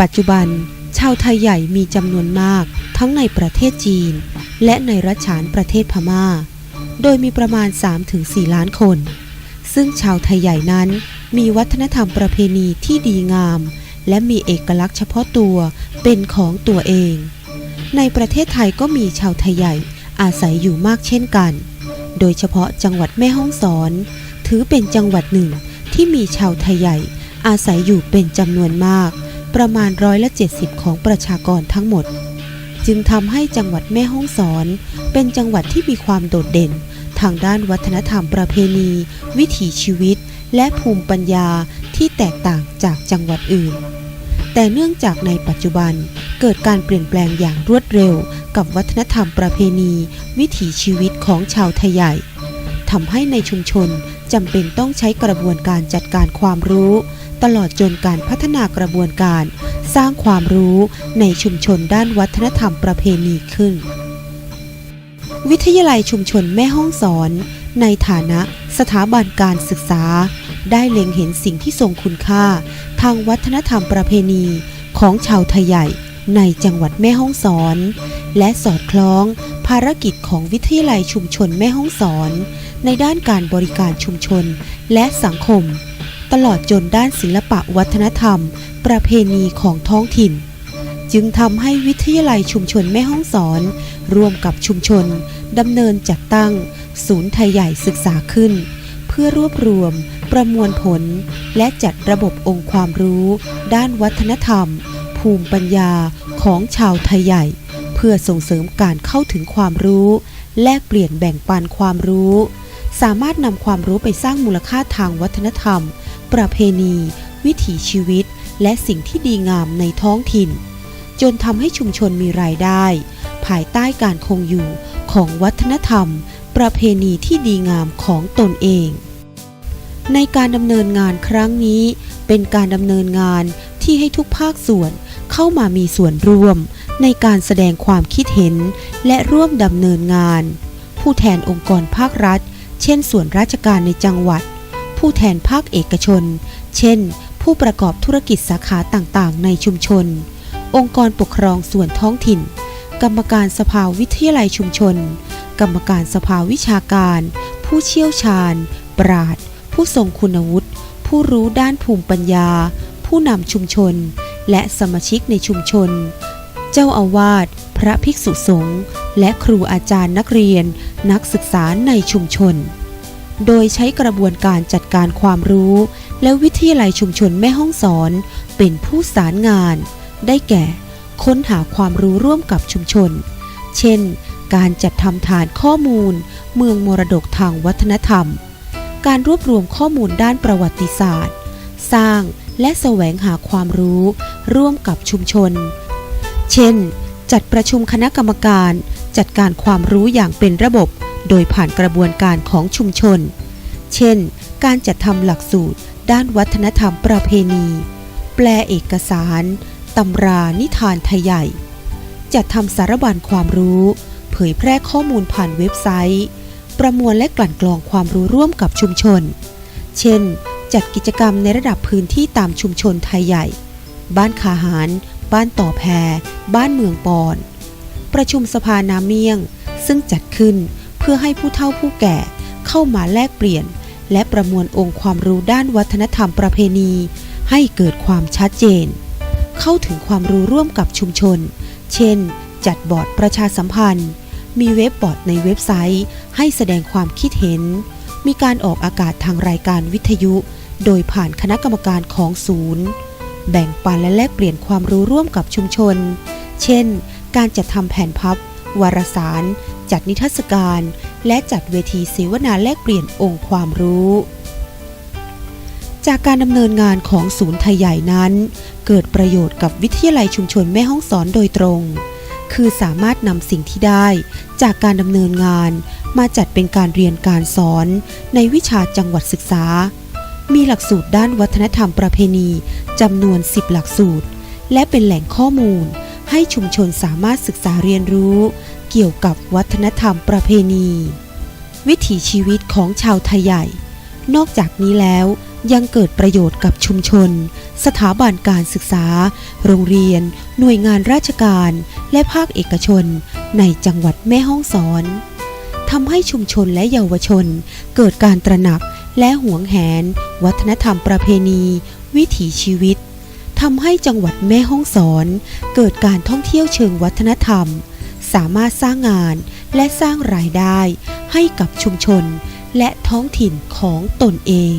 ปัจจุบัน ชาวไทยใหญ่มีจำนวนมาก ทั้งในประเทศจีน และในรัชฉานประเทศพม่า โดยมีประมาณ 3-4 ล้านคน ซึ่งชาวไทยใหญ่นั้นมีวัฒนธรรมประเพณีที่ดีงาม และมีเอกลักษณ์เฉพาะตัวเป็นของตัวเอง ในประเทศไทยก็มีชาวไทยใหญ่อาศัยอยู่มากเช่นกัน โดยเฉพาะจังหวัดแม่ฮ่องสอน ถือเป็นจังหวัดหนึ่งที่มีชาวไทยใหญ่อาศัยอยู่เป็นจำนวนมาก ประมาณร้อยละ70 ของประชากรทั้งหมด จึงทำให้จังหวัดแม่ฮ่องสอน เป็นจังหวัดที่มีความโดดเด่น ทางด้านวัฒนธรรมประเพณี วิถีชีวิต และภูมิปัญญาที่แตกต่างจากจังหวัดอื่น แต่เนื่องจากในปัจจุบันเกิดการเปลี่ยนแปลงอย่างรวดเร็ว กับวัฒนธรรมประเพณี วิถีชีวิตของชาวไทยใหญ่ทำให้ในชุมชน จำเป็นต้องใช้กระบวนการจัดการความรู้ ตลอดจนการพัฒนากระบวนการ สร้างความรู้ในชุมชนด้านวัฒนธรรมประเพณีขึ้น วิทยาลัยชุมชนแม่ห้องสอน ในฐานะสถาบันการศึกษา ได้เล็งเห็นสิ่งที่ทรงคุณค่า ทางวัฒนธรรมประเพณีของชาวไทยใหญ่ในจังหวัดแม่ฮ่องสอน และสอดคล้องภารกิจของวิทยาลัยชุมชนแม่ฮ่องสอน ในด้านการบริการชุมชนและสังคม ตลอดจนด้านศิลปะวัฒนธรรม ประเพณีของท้องถิ่น จึงทำให้วิทยาลัยชุมชนแม่ฮ่องสอน ร่วมกับชุมชนดำเนินจัดตั้ง ศูนย์ไทยใหญ่ศึกษาขึ้น เพื่อรวบรวม ประมวลผล และจัดระบบองค์ความรู้ ด้านวัฒนธรรม ภูมิปัญญาของชาวไทยใหญ่ เพื่อส่งเสริมการเข้าถึงความรู้แลกเปลี่ยนแบ่งปันความรู้ สามารถนำความรู้ไปสร้างมูลค่าทางวัฒนธรรม ประเพณี วิถีชีวิต และสิ่งที่ดีงามในท้องถิ่น จนทำให้ชุมชนมีรายได้ ภายใต้การคงอยู่ของวัฒนธรรม ประเพณีที่ดีงามของตนเอง ในการดำเนินงานครั้งนี้ เป็นการดำเนินงานที่ให้ทุกภาคส่วนเข้ามามีส่วนร่วม ในการแสดงความคิดเห็นและร่วมดำเนินงาน ผู้แทนองค์กรภาครัฐ เช่น ส่วนราชการในจังหวัด ผู้แทนภาคเอกชน เช่น ผู้ประกอบธุรกิจสาขาต่างๆ ในชุมชน องค์กรปกครองส่วนท้องถิ่น กรรมการสภาวิทยาลัยชุมชน กรรมการสภาวิชาการ ผู้เชี่ยวชาญ ปราดผู้ทรงคุณวุฒิผู้รู้ด้านภูมิปัญญา ผู้นำชุมชน และสมาชิกในชุมชน เจ้าอาวาส พระภิกษุสงฆ์และครูอาจารย์นักเรียน นักศึกษาในชุมชน โดยใช้กระบวนการจัดการความรู้ และวิทยาลัยชุมชนแม่ห้องสอน เป็นผู้สารงาน ได้แก่ ค้นหาความรู้ร่วมกับชุมชน เช่น การจัดทำฐานข้อมูล เมืองมรดกทางวัฒนธรรม การรวบรวมข้อมูลด้านประวัติศาสตร์ สร้างและแสวงหาความรู้ ร่วมกับชุมชน เช่น จัดประชุมคณะกรรมการ จัดการความรู้อย่างเป็นระบบ โดยผ่านกระบวนการของชุมชน เช่น การจัดทำหลักสูตร ด้านวัฒนธรรมประเพณี แปลเอกสาร ตำรานิทานไทยใหญ่ จัดทำสารบัญความรู้ เผยแพร่ข้อมูลผ่านเว็บไซต์ ประมวลและกลั่นกรองความรู้ร่วมกับชุมชน เช่น จัดกิจกรรมในระดับพื้นที่ตามชุมชนไทยใหญ่ บ้านคาหาร บ้านต่อแพร บ้านเมืองปอน ประชุมสภาน้ำเมียง ซึ่งจัดขึ้นเพื่อให้ผู้เฒ่าผู้แก่เข้ามาแลกเปลี่ยน และประมวลองค์ความรู้ด้านวัฒนธรรมประเพณี ให้เกิดความชัดเจน เข้าถึงความรู้ร่วมกับชุมชน เช่น จัดบอร์ดประชาสัมพันธ์ มีเว็บบอร์ดในเว็บไซต์ ให้แสดงความคิดเห็น มีการออกอากาศทางรายการวิทยุ โดยผ่านคณะกรรมการของศูนย์ แบ่งปันและแลกเปลี่ยนความรู้ร่วมกับชุมชน เช่น การจัดทำแผนพับ วารสาร จัดนิทรรศการ และจัดเวทีเสวนาแลกเปลี่ยนองค์ความรู้ จากการดำเนินงานของศูนย์ไทยใหญ่นั้น เกิดประโยชน์กับวิทยาลัยชุมชนแม่ห้องสอนโดยตรง คือสามารถนำสิ่งที่ได้ จากการดำเนินงานมาจัดเป็นการเรียนการสอนในวิชาจังหวัดศึกษา มีหลักสูตรด้านวัฒนธรรมประเพณีจำนวน 10 หลักสูตร และเป็นแหล่งข้อมูล ให้ชุมชนสามารถศึกษาเรียนรู้ เกี่ยวกับวัฒนธรรมประเพณี วิถีชีวิตของชาวไทยใหญ่ นอกจากนี้แล้วยังเกิดประโยชน์กับชุมชน สถาบันการศึกษา โรงเรียน หน่วยงานราชการ และภาคเอกชน ในจังหวัดแม่ฮ่องสอนทำให้ชุมชนและเยาวชน เกิดการตระหนัก และหวงแหน วัฒนธรรมประเพณี วิถีชีวิตทำให้จังหวัดแม่ฮ่องสอน เกิดการท่องเที่ยวเชิงวัฒนธรรม สามารถสร้างงานและสร้างรายได้ให้กับชุมชนและท้องถิ่นของตนเอง